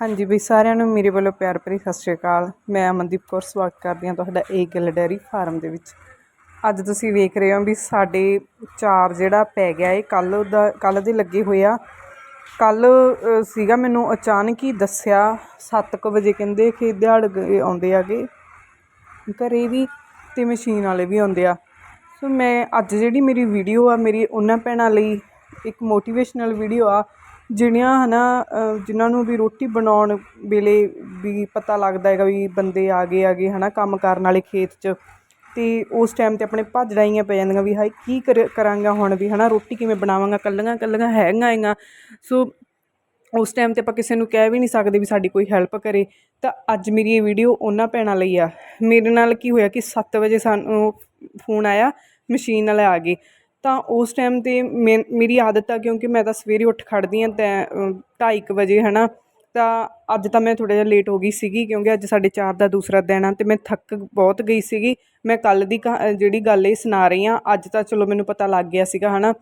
ਹਾਂਜੀ ਬਈ, ਸਾਰਿਆਂ ਨੂੰ ਮੇਰੇ ਵੱਲੋਂ ਪਿਆਰ ਭਰੀ ਸਤਿ ਸ਼੍ਰੀ ਅਕਾਲ। ਮੈਂ ਅਮਨਦੀਪ ਕੌਰ, ਸਵਾਗਤ ਕਰਦੀ ਹਾਂ ਤੁਹਾਡਾ ਏ ਗਿੱਲ ਡੈਰੀ ਫਾਰਮ ਦੇ ਵਿੱਚ। ਅੱਜ ਤੁਸੀਂ ਵੇਖ ਰਹੇ ਹੋ ਵੀ ਸਾਡੇ ਚਾਰ ਜਿਹੜਾ ਪੈ ਗਿਆ ਇਹ ਕੱਲ ਦਾ ਕੱਲ ਦੇ ਲੱਗੇ ਹੋਏ ਆ। ਕੱਲ ਸੀਗਾ ਮੈਨੂੰ ਅਚਾਨਕ ਹੀ ਦੱਸਿਆ 7:00 ਵਜੇ ਕਹਿੰਦੇ ਕਿ ਦਿਹਾੜ ਗਏ ਆਉਂਦੇ ਆਗੇ। ਘਰੇ ਵੀ ਤੇ ਮਸ਼ੀਨ ਵਾਲੇ ਵੀ ਆਉਂਦੇ ਆ। ਸੋ ਮੈਂ ਅੱਜ ਜਿਹੜੀ ਮੇਰੀ ਵੀਡੀਓ ਆ, ਮੇਰੀ ਉਹਨਾਂ ਭੈਣਾਂ ਲਈ ਇੱਕ ਮੋਟੀਵੇਸ਼ਨਲ ਵੀਡੀਓ ਆ ਜਿਹੜੀਆਂ ਹੈ ਨਾ ਜਿਹਨਾਂ ਨੂੰ ਵੀ ਰੋਟੀ ਬਣਾਉਣ ਵੇਲੇ ਵੀ ਪਤਾ ਲੱਗਦਾ ਹੈਗਾ ਵੀ ਬੰਦੇ ਆ ਗਏ ਹੈਗੇ ਹੈ ਨਾ ਕੰਮ ਕਰਨ ਵਾਲੇ ਖੇਤ 'ਚ ਅਤੇ ਉਸ ਟਾਈਮ ਤੇ ਆਪਣੇ ਭੱਜ ਰਾਈਆਂ ਪੈ ਜਾਂਦੀਆਂ ਵੀ ਹਾਏ ਕੀ ਕਰ- ਕਰਾਂਗਾ ਹੁਣ ਵੀ ਹੈ ਨਾ ਰੋਟੀ ਕਿਵੇਂ ਬਣਾਵਾਂਗਾ, ਕੱਲੀਆਂ ਕੱਲੀਆਂ ਹੈਗੀਆਂ ਹੈਗੀਆਂ। ਸੋ ਉਸ ਟਾਈਮ ਤੇ ਆਪਾਂ ਕਿਸੇ ਨੂੰ ਕਹਿ ਵੀ ਨਹੀਂ ਸਕਦੇ ਵੀ ਸਾਡੀ ਕੋਈ ਹੈਲਪ ਕਰੇ। ਤਾਂ ਅੱਜ ਮੇਰੀ ਇਹ ਵੀਡੀਓ ਉਹਨਾਂ ਭੈਣਾਂ ਲਈ ਆ। ਮੇਰੇ ਨਾਲ ਕੀ ਹੋਇਆ ਕਿ 7 ਵਜੇ ਸਾਨੂੰ ਫੋਨ ਆਇਆ ਮਸ਼ੀਨ ਵਾਲੇ ਆ ਗਏ। ਤਾਂ ਉਸ ਟਾਈਮ ਤੇ ਮੇ, ਮੇਰੀ ਆਦਤ ਆ ਕਿਉਂਕਿ ਮੈਂ ਤਾਂ ਸਵੇਰੇ ਉੱਠ ਖੜ੍ਹਦੀ ਹਾਂ ਤੈ ਢਾਈ ਕੁ ਵਜੇ ਹੈ ਨਾ ਤਾਂ ਅੱਜ ਤਾਂ ਮੈਂ ਥੋੜ੍ਹਾ ਜਿਹਾ ਲੇਟ ਹੋ ਗਈ ਸੀਗੀ ਕਿਉਂਕਿ ਅੱਜ ਸਾਡੇ ਚਾਰ ਦਾ ਦੂਸਰਾ ਦਿਨ ਆ ਅਤੇ ਮੈਂ ਥੱਕ ਬਹੁਤ ਗਈ ਸੀਗੀ। ਮੈਂ ਕੱਲ੍ਹ ਦੀ ਕਹਾ- ਜਿਹੜੀ ਗੱਲ ਇਹ ਸੁਣਾ ਰਹੀ ਹਾਂ, ਅੱਜ ਤਾਂ ਚਲੋ ਮੈਨੂੰ ਪਤਾ ਲੱਗ ਗਿਆ ਸੀਗਾ ਹੈ ਨਾ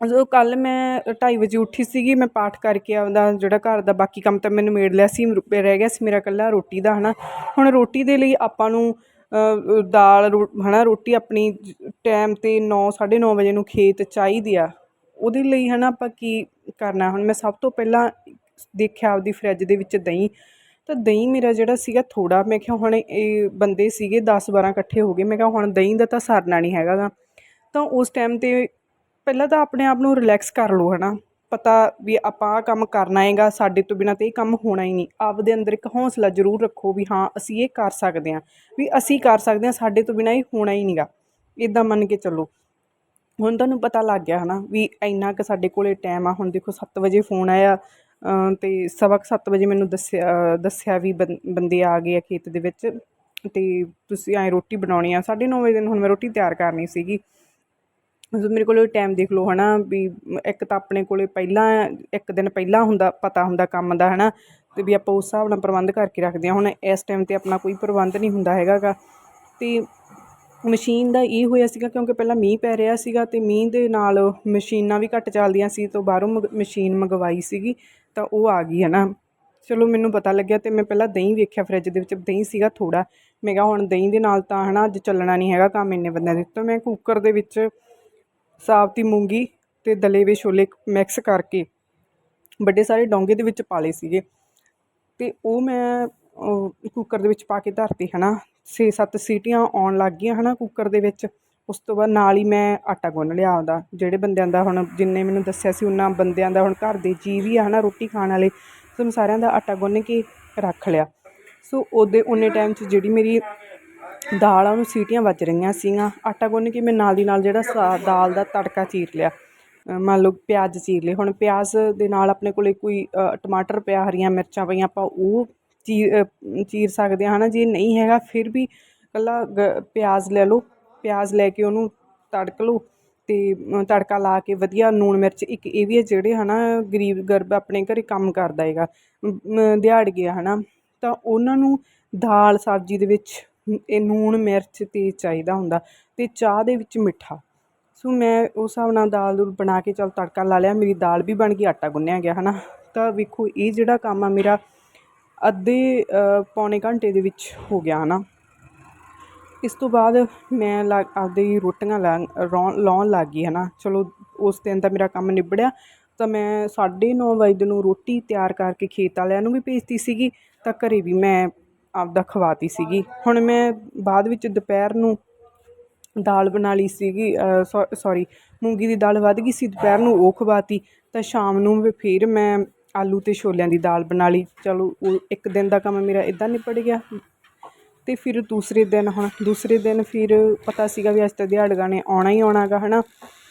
ਜਦੋਂ ਕੱਲ੍ਹ ਮੈਂ ਢਾਈ ਵਜੇ ਉੱਠੀ ਸੀਗੀ, ਮੈਂ ਪਾਠ ਕਰਕੇ ਆਪਦਾ ਜਿਹੜਾ ਘਰ ਦਾ ਬਾਕੀ ਕੰਮ ਤਾਂ ਮੈਨੂੰ ਮੇੜ ਲਿਆ ਸੀ, ਰ- ਰਹਿ ਗਿਆ ਸੀ ਮੇਰਾ ਇਕੱਲਾ ਰੋਟੀ ਦਾ, ਹਨਾ? ਹੁਣ ਰੋਟੀ ਦੇ ਲਈ ਆਪਾਂ ਨੂੰ ਦਾਲ ਰੋ ਹੈ ਨਾ ਰੋਟੀ ਆਪਣੀ ਟਾਈਮ ਤੇ 9 9:30 ਵਜੇ ਨੂੰ ਖੇਤ ਚਾਹੀਦੀ ਆ। ਉਹਦੇ ਲਈ ਹੈ ਨਾ ਆਪਾਂ ਕੀ ਕਰਨਾ? ਹੁਣ ਮੈਂ ਸਭ ਤੋਂ ਪਹਿਲਾਂ ਦੇਖਿਆ ਆਪਦੀ ਫਰਿੱਜ ਦੇ ਵਿੱਚ ਦਹੀਂ। ਤਾਂ ਦਹੀਂ ਮੇਰਾ ਜਿਹੜਾ ਸੀਗਾ ਥੋੜ੍ਹਾ, ਮੈਂ ਕਿਹਾ ਹੁਣ ਇਹ ਬੰਦੇ ਸੀਗੇ 10 12 ਇਕੱਠੇ ਹੋ ਗਏ, ਮੈਂ ਕਿਹਾ ਹੁਣ ਦਹੀਂ ਦਾ ਤਾਂ ਸਰਨਾ ਨਹੀਂ ਹੈਗਾ ਗਾ। ਤਾਂ ਉਸ ਟਾਈਮ ਤੇ ਪਹਿਲਾਂ ਤਾਂ ਆਪਣੇ ਆਪ ਨੂੰ ਰਿਲੈਕਸ ਕਰ ਲਓ ਨਾ ਪਤਾ ਵੀ ਆਪਾਂ ਆਹ ਕੰਮ ਕਰਨਾ ਹੈਗਾ ਸਾਡੇ ਤੋਂ ਬਿਨਾਂ ਤਾਂ ਇਹ ਕੰਮ ਹੋਣਾ ਹੀ ਨਹੀਂ। ਆਪਦੇ ਅੰਦਰ ਇੱਕ ਹੌਸਲਾ ਜ਼ਰੂਰ ਰੱਖੋ ਵੀ ਹਾਂ ਅਸੀਂ ਇਹ ਕਰ ਸਕਦੇ ਹਾਂ ਵੀ ਅਸੀਂ ਕਰ ਸਕਦੇ ਹਾਂ ਸਾਡੇ ਤੋਂ ਬਿਨਾਂ ਇਹ ਹੋਣਾ ਹੀ ਨਹੀਂਗਾ। ਇਦਾਂ ਮੰਨ ਕੇ ਚੱਲੋ। ਹੁਣ ਤੁਹਾਨੂੰ ਪਤਾ ਲੱਗ ਗਿਆ ਹਨਾ ਵੀ ਇੰਨਾ ਕੁ ਸਾਡੇ ਕੋਲੇ ਟਾਈਮ ਆ। ਹੁਣ ਦੇਖੋ 7 ਵਜੇ ਫੋਨ ਆਇਆ ਅ, ਤੇ ਸਵਾ ਕੁ ਸੱਤ ਵਜੇ ਮੈਨੂੰ ਦੱਸਿਆ ਦੱਸਿਆ ਵੀ ਬੰ- ਬੰਦੇ ਆ ਗਏ ਆ ਖੇਤ ਦੇ ਵਿੱਚ ਤੇ ਤੁਸੀਂ ਐ ਰੋਟੀ ਬਣਾਉਣੀ ਆ। 9:30 ਵਜੇ ਨੂੰ ਹੁਣ ਮੈਂ ਰੋਟੀ ਤਿਆਰ ਕਰਨੀ ਸੀਗੀ। ਮਤਲਬ ਮੇਰੇ ਕੋਲ ਟਾਈਮ ਦੇਖ ਲਓ ਹੈ ਨਾ ਵੀ ਇੱਕ ਤਾਂ ਆਪਣੇ ਕੋਲ ਪਹਿਲਾਂ, ਇੱਕ ਦਿਨ ਪਹਿਲਾਂ ਹੁੰਦਾ, ਪਤਾ ਹੁੰਦਾ ਕੰਮ ਦਾ ਹੈ ਨਾ ਅਤੇ ਵੀ ਆਪਾਂ ਉਸ ਹਿਸਾਬ ਨਾਲ ਪ੍ਰਬੰਧ ਕਰਕੇ ਰੱਖਦੇ ਹਾਂ। ਹੁਣ ਇਸ ਟਾਈਮ ਤੇ ਆਪਣਾ ਕੋਈ ਪ੍ਰਬੰਧ ਨਹੀਂ ਹੁੰਦਾ ਹੈਗਾ ਗਾ ਅਤੇ ਮਸ਼ੀਨ ਦਾ ਇਹ ਹੋਇਆ ਸੀਗਾ ਕਿਉਂਕਿ ਪਹਿਲਾਂ ਮੀਂਹ ਪੈ ਰਿਹਾ ਸੀਗਾ ਅਤੇ ਮੀਂਹ ਦੇ ਨਾਲ ਮਸ਼ੀਨਾਂ ਵੀ ਘੱਟ ਚੱਲਦੀਆਂ ਸੀ ਤੋਂ ਬਾਹਰੋਂ ਮੰਗ- ਮਸ਼ੀਨ ਮੰਗਵਾਈ ਸੀਗੀ, ਤਾਂ ਉਹ ਆ ਗਈ ਹੈ ਨਾ ਚਲੋ, ਮੈਨੂੰ ਪਤਾ ਲੱਗਿਆ ਤੇ ਮੈਂ ਪਹਿਲਾਂ ਦਹੀਂ ਵੇਖਿਆ ਫਰਿੱਜ ਦੇ ਵਿੱਚ, ਦਹੀਂ ਸੀਗਾ ਥੋੜਾ ਮੈਂ ਕਿਹਾ ਹੁਣ ਦਹੀਂ ਦੇ ਨਾਲ ਤਾਂ, ਹਨਾ, ਅੱਜ ਚੱਲਣਾ ਨਹੀਂ ਹੈਗਾ ਕੰਮ ਇੰਨੇ ਬੰਦਿਆਂ ਦੇ। ਤਾਂ ਮੈਂ ਕੁੱਕਰ ਦੇ ਵਿੱਚ ਸਾਬਤੀ ਮੂੰਗੀ ਤੇ ਦਲੇ ਵੇ ਛੋਲੇ ਮਿਕਸ ਕਰਕੇ ਵੱਡੇ ਸਾਰੇ ਡੋਂਗੇ ਦੇ ਵਿੱਚ ਪਾ ਲਏ ਸੀਗੇ। ਤੇ ਉਹ ਮੈਂ ਕੁੱਕਰ ਦੇ ਵਿੱਚ ਪਾ ਕੇ ਧਰਤੀ, ਹਨਾ। 6-7 ਸੀਟੀਆਂ ਆਉਣ ਲੱਗ ਗਈਆਂ, ਹਨਾ ਕੁੱਕਰ ਦੇ ਵਿੱਚ। ਉਸ ਤੋਂ ਬਾਅਦ ਨਾਲ ਹੀ ਮੈਂ ਆਟਾ ਗੁੰਨ ਲਿਆ ਆਪਦਾ ਜਿਹੜੇ ਬੰਦਿਆਂ ਦਾ ਹੁਣ, ਜਿੰਨੇ ਮੈਨੂੰ ਦੱਸਿਆ ਸੀ, ਉਹਨਾਂ ਬੰਦਿਆਂ ਦਾ ਹੁਣ ਘਰ ਦੇ ਜੀ ਵੀ ਆ, ਹਨਾ, ਰੋਟੀ ਖਾਣ ਵਾਲੇ, ਸੋ ਮੈਂ ਸਾਰਿਆਂ ਦਾ ਆਟਾ ਗੁੰਨ ਕੇ ਰੱਖ ਲਿਆ। ਸੋ ਉਹਦੇ, ਉਹਨੇ ਟਾਈਮ 'ਚ ਜਿਹੜੀ ਮੇਰੀ ਦਾਲਾਂ ਨੂੰ ਸੀਟੀਆਂ ਵੱਜ ਰਹੀਆਂ ਸੀਗੀਆਂ। ਆਟਾ ਗੁੰਨ ਕੇ ਮੈਂ ਨਾਲ ਦੀ ਨਾਲ ਜਿਹੜਾ ਸਾ- ਦਾਲ ਦਾ ਤੜਕਾ ਚੀਰ ਲਿਆ। ਮੰਨ ਲਓ ਪਿਆਜ਼ ਚੀਰ ਲਏ। ਹੁਣ ਪਿਆਜ਼ ਦੇ ਨਾਲ ਆਪਣੇ ਕੋਲੇ ਕੋਈ ਟਮਾਟਰ ਪਿਆ, ਹਰੀਆਂ ਮਿਰਚਾਂ ਪਈਆਂ, ਆਪਾਂ ਉਹ ਚੀਰ ਚੀਰ ਸਕਦੇ ਹਾਂ ਹਨਾ। ਜੇ ਨਹੀਂ ਹੈਗਾ ਫਿਰ ਵੀ ਇਕੱਲਾ ਗ- ਪਿਆਜ਼ ਲੈ ਲਓ। ਪਿਆਜ਼ ਲੈ ਕੇ ਉਹਨੂੰ ਤੜਕ ਲਓ ਤੇ ਤੜਕਾ ਲਾ ਕੇ ਵਧੀਆ ਨੂਣ ਮਿਰਚ, ਇੱਕ ਇਹ ਵੀ ਹੈ ਜਿਹੜੇ ਹਨਾ ਗਰੀਬ ਗਰਬ ਆਪਣੇ ਘਰੇ ਕੰਮ ਕਰਦਾ ਹੈਗਾ। ਦਿਹਾੜ ਗਿਆ ਹਨਾ। ਤਾਂ ਉਹਨਾਂ ਨੂੰ ਦਾਲ ਸਬਜ਼ੀ ਦੇ ਵਿੱਚ ਇਹ ਲੂਣ ਮਿਰਚ ਤੇਜ਼ ਚਾਹੀਦਾ ਹੁੰਦਾ ਅਤੇ ਚਾਹ ਦੇ ਵਿੱਚ ਮਿੱਠਾ। ਸੋ ਮੈਂ ਉਸ ਹਿਸਾਬ ਨਾਲ ਦਾਲ ਦੂਲ ਬਣਾ ਕੇ ਚੱਲ ਤੜਕਾ ਲਾ ਲਿਆ, ਮੇਰੀ ਦਾਲ ਵੀ ਬਣ ਗਈ, ਆਟਾ ਗੁੰਨਿਆ ਗਿਆ ਹੈ ਨਾ ਤਾਂ ਵੇਖੋ, ਇਹ ਜਿਹੜਾ ਕੰਮ ਆ ਮੇਰਾ ਅੱਧੇ ਪੌਣੇ ਘੰਟੇ ਦੇ ਵਿੱਚ ਹੋ ਗਿਆ ਹੈ ਨਾ ਇਸ ਤੋਂ ਬਾਅਦ ਮੈਂ ਲਾ, ਆਪਦੇ ਰੋਟੀਆਂ ਲਾ ਰੌਣ ਲਾਉਣ ਲੱਗ ਗਈ ਹੈ ਨਾ ਚਲੋ, ਉਸ ਦਿਨ ਤਾਂ ਮੇਰਾ ਕੰਮ ਨਿਬੜਿਆ, ਤਾਂ ਮੈਂ 9:30 ਵਜੇ ਨੂੰ ਰੋਟੀ ਤਿਆਰ ਕਰਕੇ ਖੇਤ ਵਾਲਿਆਂ ਨੂੰ ਵੀ ਭੇਜਤੀ ਸੀਗੀ, ਤਾਂ ਘਰੇ ਵੀ ਮੈਂ ਆਪਦਾ ਖਵਾਤੀ ਸੀਗੀ। ਹੁਣ ਮੈਂ ਬਾਅਦ ਵਿੱਚ ਦੁਪਹਿਰ ਨੂੰ ਦਾਲ ਬਣਾ ਲਈ ਸੀਗੀ ਸੋਰੀ ਮੂੰਗੀ ਦੀ ਦਾਲ ਵੱਧ ਗਈ ਸੀ, ਦੁਪਹਿਰ ਨੂੰ ਉਹ ਖਵਾਤੀ, ਤਾਂ ਸ਼ਾਮ ਨੂੰ ਵੀ ਫਿਰ ਮੈਂ ਆਲੂ ਤੇ ਛੋਲਿਆਂ ਦੀ ਦਾਲ ਬਣਾ ਲਈ। ਚਲੋ, ਉਹ ਇੱਕ ਦਿਨ ਦਾ ਕੰਮ ਮੇਰਾ ਇਦਾਂ ਨਿਪਟ ਗਿਆ। ਤੇ ਫਿਰ ਦੂਸਰੇ ਦਿਨ, ਹੁਣ ਦੂਸਰੇ ਦਿਨ ਫਿਰ ਪਤਾ ਸੀਗਾ ਵੀ ਅੱਜ ਤਾਂ ਦਿਹਾੜਗਾ ਨੇ ਆਉਣਾ ਹੀ ਆਉਣਾ ਗਾ, ਹਨਾ।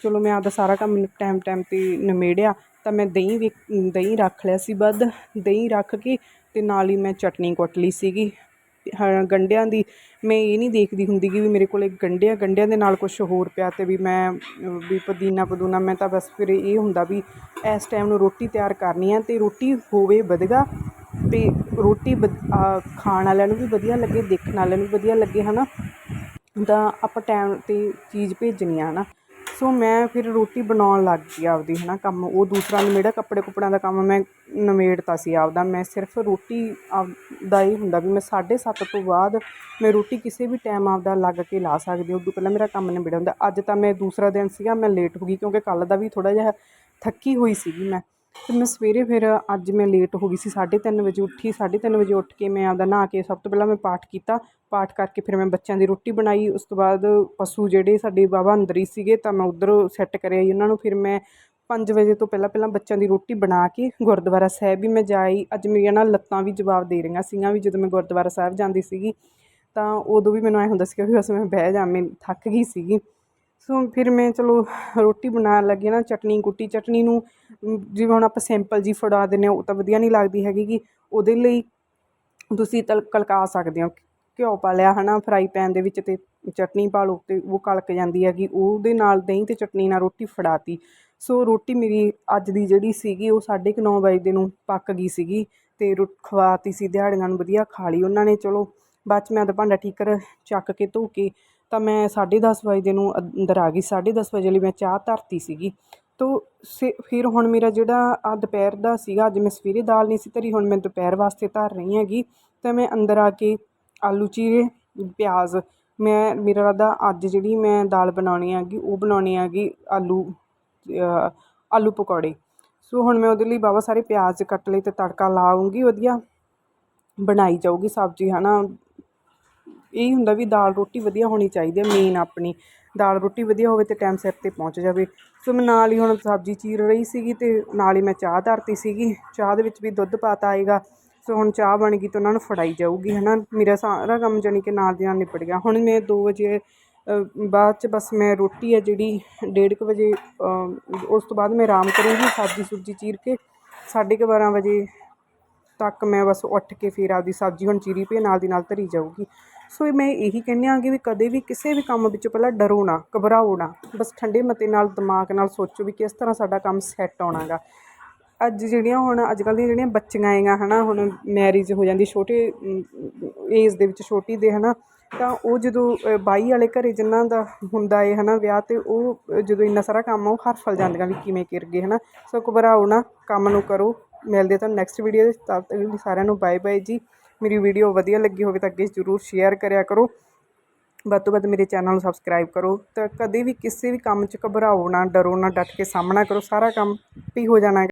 ਚਲੋ, ਮੈਂ ਆਪਦਾ ਸਾਰਾ ਕੰਮ ਟਾਈਮ ਟਾਈਮ ਤੇ ਨਿਮੇੜਿਆ, ਤਾਂ ਮੈਂ ਦਹੀਂ ਵੀ, ਦਹੀਂ ਰੱਖ ਲਿਆ ਸੀ ਵੱਧ, ਦਹੀਂ ਰੱਖ ਕੇ ਅਤੇ ਨਾਲ ਹੀ ਮੈਂ ਚਟਨੀ ਕੁੱਟ ਲਈ ਸੀਗੀ। ਗੰਢਿਆਂ ਦੀ ਮੈਂ ਇਹ ਨਹੀਂ ਦੇਖਦੀ ਹੁੰਦੀ ਕਿ ਵੀ ਮੇਰੇ ਕੋਲੇ ਗੰਢਿਆਂ ਗੰਢਿਆਂ ਦੇ ਨਾਲ ਕੁਝ ਹੋਰ ਪਿਆ ਅਤੇ ਵੀ ਮੈਂ, ਵੀ ਪੁਦੀਨਾ ਪਦੂਨਾ, ਮੈਂ ਤਾਂ ਬਸ ਫਿਰ ਇਹ ਹੁੰਦਾ ਵੀ ਇਸ ਟਾਈਮ ਨੂੰ ਰੋਟੀ ਤਿਆਰ ਕਰਨੀ ਆ ਅਤੇ ਰੋਟੀ ਹੋਵੇ ਵਧਗਾ ਅਤੇ ਰੋਟੀ ਵਧ- ਖਾਣ ਵਾਲਿਆਂ ਨੂੰ ਵੀ ਵਧੀਆ ਲੱਗੇ, ਦੇਖਣ ਵਾਲਿਆਂ ਨੂੰ ਵੀ ਵਧੀਆ ਲੱਗੇ ਹੈ ਨਾ ਤਾਂ ਆਪਾਂ ਟਾਈਮ ਤੇ ਚੀਜ਼ ਭੇਜਣੀ ਆ ਹੈ ਨਾ ਸੋ ਮੈਂ ਫਿਰ ਰੋਟੀ ਬਣਾਉਣ ਲੱਗ ਗਈ ਆਪਦੀ ਹੈ ਨਾ ਕੰਮ। ਉਹ ਦੂਸਰਾ ਨਿਬੇੜਾ ਕੱਪੜੇ ਕੁੱਪੜਿਆਂ ਦਾ ਕੰਮ ਮੈਂ ਨਿਬੇੜਤਾ ਸੀ ਆਪਦਾ। ਮੈਂ ਸਿਰਫ ਰੋਟੀ ਆਪਦਾ ਇਹ ਹੁੰਦਾ ਵੀ ਮੈਂ ਸਾਢੇ ਸੱਤ ਤੋਂ ਬਾਅਦ ਮੈਂ ਰੋਟੀ ਕਿਸੇ ਵੀ ਟਾਈਮ ਆਪਦਾ ਲੱਗ ਕੇ ਲਾ ਸਕਦੀ ਉਦੋਂ ਪਹਿਲਾਂ ਮੇਰਾ ਕੰਮ ਨਿਬੜ ਹੁੰਦਾ। ਅੱਜ ਤਾਂ ਮੈਂ ਦੂਸਰਾ ਦਿਨ ਸੀਗਾ, ਮੈਂ ਲੇਟ ਹੋ ਗਈ ਕਿਉਂਕਿ ਕੱਲ੍ਹ ਦਾ ਵੀ ਥੋੜ੍ਹਾ ਜਿਹਾ ਥੱਕੀ ਹੋਈ ਸੀਗੀ ਮੈਂ। ਅਤੇ ਮੈਂ ਸਵੇਰੇ ਫਿਰ ਅੱਜ ਮੈਂ ਲੇਟ ਹੋ ਗਈ ਸੀ, ਸਾਢੇ ਤਿੰਨ ਵਜੇ ਉੱਠੀ, ਸਾਢੇ ਤਿੰਨ ਵਜੇ ਉੱਠ ਕੇ ਮੈਂ ਆਪਦਾ ਨਹਾ ਕੇ ਸਭ ਤੋਂ ਪਹਿਲਾਂ ਮੈਂ ਪਾਠ ਕੀਤਾ, ਪਾਠ ਕਰਕੇ ਫਿਰ ਮੈਂ ਬੱਚਿਆਂ ਦੀ ਰੋਟੀ ਬਣਾਈ, ਉਸ ਤੋਂ ਬਾਅਦ ਪਸ਼ੂ ਜਿਹੜੇ ਸਾਡੇ ਬਾਬਾ ਅੰਦਰ ਹੀ ਸੀਗੇ ਤਾਂ ਮੈਂ ਉੱਧਰ ਸੈੱਟ ਕਰਿਆ ਜੀ ਉਹਨਾਂ ਨੂੰ, ਫਿਰ ਮੈਂ ਪੰਜ ਵਜੇ ਤੋਂ ਪਹਿਲਾਂ ਪਹਿਲਾਂ ਬੱਚਿਆਂ ਦੀ ਰੋਟੀ ਬਣਾ ਕੇ ਗੁਰਦੁਆਰਾ ਸਾਹਿਬ ਵੀ ਮੈਂ ਜਾਈ, ਅੱਜ ਮੇਰੀਆਂ ਨਾ ਲੱਤਾਂ ਵੀ ਜਵਾਬ ਦੇ ਰਹੀਆਂ ਸੀਗੀਆਂ ਵੀ ਜਦੋਂ ਮੈਂ ਗੁਰਦੁਆਰਾ ਸਾਹਿਬ ਜਾਂਦੀ ਸੀਗੀ, ਤਾਂ ਉਦੋਂ ਵੀ ਮੈਨੂੰ ਐਂ ਹੁੰਦਾ ਸੀਗਾ ਵੀ ਬਸ ਮੈਂ ਬਹਿ ਜਾ, ਮੈਂ ਥੱਕ ਗਈ ਸੀਗੀ। ਸੋ ਫਿਰ ਮੈਂ ਚਲੋ ਰੋਟੀ ਬਣਾਉਣ ਲੱਗੀ ਨਾ, ਚਟਨੀ ਕੁੱਟੀ, ਚਟਨੀ ਨੂੰ ਜਿਵੇਂ ਹੁਣ ਆਪਾਂ ਸਿੰਪਲ ਜੀ ਫੜਾ ਦਿੰਦੇ ਹਾਂ, ਉਹ ਤਾਂ ਵਧੀਆ ਨਹੀਂ ਲੱਗਦੀ ਹੈਗੀ ਗੀ ਉਹਦੇ ਲਈ ਤੁਸੀਂ ਤਲ, ਕਲਕਾ ਸਕਦੇ ਹੋ। ਘਿਓ ਪਾ ਲਿਆ ਹੈ ਨਾ ਫਰਾਈ ਪੈਨ ਦੇ ਵਿੱਚ ਅਤੇ ਚਟਨੀ ਪਾ ਲਓ ਅਤੇ ਉਹ ਕਲਕ ਜਾਂਦੀ ਹੈਗੀ, ਉਹਦੇ ਨਾਲ ਦਹੀਂ ਅਤੇ ਚਟਨੀ ਨਾਲ ਰੋਟੀ ਫੜਾਤੀ। ਸੋ ਰੋਟੀ ਮੇਰੀ ਅੱਜ ਦੀ ਜਿਹੜੀ ਸੀਗੀ, ਉਹ ਸਾਢੇ ਕੁ ਨੌ ਵਜੇ ਦੇ ਨੂੰ ਪੱਕ ਗਈ ਸੀਗੀ ਅਤੇ ਰੋ, ਖਵਾਤੀ ਸੀ, ਦਿਹਾੜੀਆਂ ਨੂੰ ਵਧੀਆ ਖਾ ਲਈ ਉਹਨਾਂ ਨੇ। ਚਲੋ, ਬਾਅਦ 'ਚ ਮੈਂ ਉਹਦਾ ਭਾਂਡਾ ਠੀਕਰ ਚੱਕ ਕੇ ਧੋ ਕੇ ਤਾਂ ਮੈਂ ਸਾਢੇ ਦਸ ਵਜੇ ਦੇ ਨੂੰ ਅੰਦਰ ਆ ਗਈ। ਸਾਢੇ ਦਸ ਵਜੇ ਲਈ ਮੈਂ ਚਾਹ ਧਰਤੀ ਸੀਗੀ। ਤੋ ਸੇ, ਫਿਰ ਹੁਣ ਮੇਰਾ ਜਿਹੜਾ ਆ ਦੁਪਹਿਰ ਦਾ ਸੀਗਾ, ਅੱਜ ਮੈਂ ਸਵੇਰੇ ਦਾਲ ਨਹੀਂ ਸੀ ਧਰੀ, ਹੁਣ ਮੈਂ ਦੁਪਹਿਰ ਵਾਸਤੇ ਧਰ ਰਹੀ ਹੈਗੀ। ਤਾਂ ਮੈਂ ਅੰਦਰ ਆ ਕੇ ਆਲੂ ਚੀਰੇ, ਪਿਆਜ਼, ਮੈਂ, ਮੇਰਾ ਇਰਾਦਾ ਅੱਜ ਜਿਹੜੀ ਮੈਂ ਦਾਲ ਬਣਾਉਣੀ ਹੈਗੀ, ਉਹ ਬਣਾਉਣੀ ਹੈਗੀ ਆਲੂ ਆਲੂ ਪਕੌੜੇ। ਸੋ ਹੁਣ ਮੈਂ ਉਹਦੇ ਲਈ ਬਾਬਾ ਸਾਰੇ ਪਿਆਜ਼ ਕੱਟ ਲਏ ਅਤੇ ਤੜਕਾ ਲਾਉਂਗੀ ਵਧੀਆ ਬਣਾਈ ਜਾਊਗੀ ਸਬਜ਼ੀ ਹੈ ਨਾ ਇਹ ਹੁੰਦਾ ਵੀ ਦਾਲ ਰੋਟੀ ਵਧੀਆ ਹੋਣੀ ਚਾਹੀਦੀ ਹੈ ਮੇਨ ਆਪਣੀ। ਦਾਲ ਰੋਟੀ ਵਧੀਆ ਹੋਵੇ ਅਤੇ ਟਾਈਮ ਸਿਰ 'ਤੇ ਪਹੁੰਚ ਜਾਵੇ। ਸੋ ਮੈਂ ਨਾਲ ਹੀ ਹੁਣ ਸਬਜ਼ੀ ਚੀਰ ਰਹੀ ਸੀਗੀ ਅਤੇ ਨਾਲ ਹੀ ਮੈਂ ਚਾਹ ਧਰਤੀ ਸੀਗੀ। ਚਾਹ ਦੇ ਵਿੱਚ ਵੀ ਦੁੱਧ ਪਾਤਾ ਆਏਗਾ। ਸੋ ਹੁਣ ਚਾਹ ਬਣ ਗਈ ਤਾਂ ਉਹਨਾਂ ਨੂੰ ਫੜਾਈ ਜਾਊਗੀ ਹੈ ਨਾ ਮੇਰਾ ਸਾਰਾ ਕੰਮ ਜਾਣੀ ਕਿ ਨਾਲ ਦੀ ਨਾਲ ਨਿਪਟ ਗਿਆ। ਹੁਣ ਮੈਂ ਦੋ ਵਜੇ ਬਾਅਦ 'ਚ ਬਸ ਮੈਂ ਰੋਟੀ ਹੈ ਜਿਹੜੀ ਡੇਢ ਕੁ ਵਜੇ ਉਸ ਤੋਂ ਬਾਅਦ ਮੈਂ ਆਰਾਮ ਕਰੂੰਗੀ ਸਬਜ਼ੀ ਸੁਬਜ਼ੀ ਚੀਰ ਕੇ। ਸਾਢੇ ਕੁ ਬਾਰਾਂ ਵਜੇ ਤੱਕ ਮੈਂ ਬਸ ਉੱਠ ਕੇ ਫਿਰ ਆਪਦੀ ਸਬਜ਼ੀ ਹੁਣ ਚੀਰੀ ਪਈ ਨਾਲ ਦੀ ਨਾਲ ਧਰੀ ਜਾਊਗੀ। ਸੋ ਮੈਂ ਇਹੀ ਕਹਿੰਦੀ ਹਾਂ ਕਿ ਵੀ ਕਦੇ ਵੀ ਕਿਸੇ ਵੀ ਕੰਮ ਵਿੱਚ ਪਹਿਲਾਂ ਡਰੋ ਨਾ ਘਬਰਾਓ ਨਾ ਬਸ ਠੰਡੇ ਮਤੇ ਨਾਲ ਦਿਮਾਗ ਨਾਲ ਸੋਚੋ ਵੀ ਕਿਸ ਤਰ੍ਹਾਂ ਸਾਡਾ ਕੰਮ ਸੈੱਟ ਆਉਣਾ ਗਾ ਅੱਜ ਜਿਹੜੀਆਂ ਹੁਣ ਅੱਜ ਕੱਲ੍ਹ ਦੀਆਂ ਜਿਹੜੀਆਂ ਬੱਚੀਆਂ ਹੈਗੀਆਂ ਹੈ ਨਾ ਹੁਣ ਮੈਰਿਜ ਹੋ ਜਾਂਦੀ ਛੋਟੇ ਏਜ ਦੇ ਵਿੱਚ ਛੋਟੀ ਦੇ ਹੈ ਨਾ ਤਾਂ ਉਹ ਜਦੋਂ ਬਾਈ ਵਾਲੇ ਘਰੇ ਜਿਨ੍ਹਾਂ ਦਾ ਹੁੰਦਾ ਏ ਹੈ ਨਾ ਵਿਆਹ ਤੇ ਉਹ ਜਦੋਂ ਇੰਨਾ ਸਾਰਾ ਕੰਮ ਆ, ਉਹ ਹਰਫਲ ਜਾਂਦੀਆਂ ਵੀ ਕਿਵੇਂ ਕਰ ਗਏ ਹੈ ਨਾ ਸੋ ਘਬਰਾਓ ਨਾ ਕੰਮ ਨੂੰ ਕਰੋ। ਮਿਲਦੇ ਤੁਹਾਨੂੰ ਨੈਕਸਟ ਵੀਡੀਓ ਦੇ ਤਦ ਤੱਕ ਸਾਰਿਆਂ ਨੂੰ ਬਾਏ ਬਾਏ ਜੀ। ਮੇਰੀ ਵੀਡੀਓ ਵਧੀਆ ਲੱਗੀ ਹੋਵੇ ਤਾਂ ਅੱਗੇ ਜ਼ਰੂਰ ਸ਼ੇਅਰ ਕਰਿਆ ਕਰੋ। ਵੱਧ ਤੋਂ ਵੱਧ ਮੇਰੇ ਚੈਨਲ ਨੂੰ ਸਬਸਕ੍ਰਾਈਬ ਕਰੋ। ਤਾਂ ਕਦੇ ਵੀ ਕਿਸੇ ਵੀ ਕੰਮ 'ਚ ਘਬਰਾਓ ਨਾ, ਡਰੋ ਨਾ, ਡਟ ਕੇ ਸਾਹਮਣਾ ਕਰੋ। ਸਾਰਾ ਕੰਮ ਵੀ ਹੋ ਜਾਣਾ।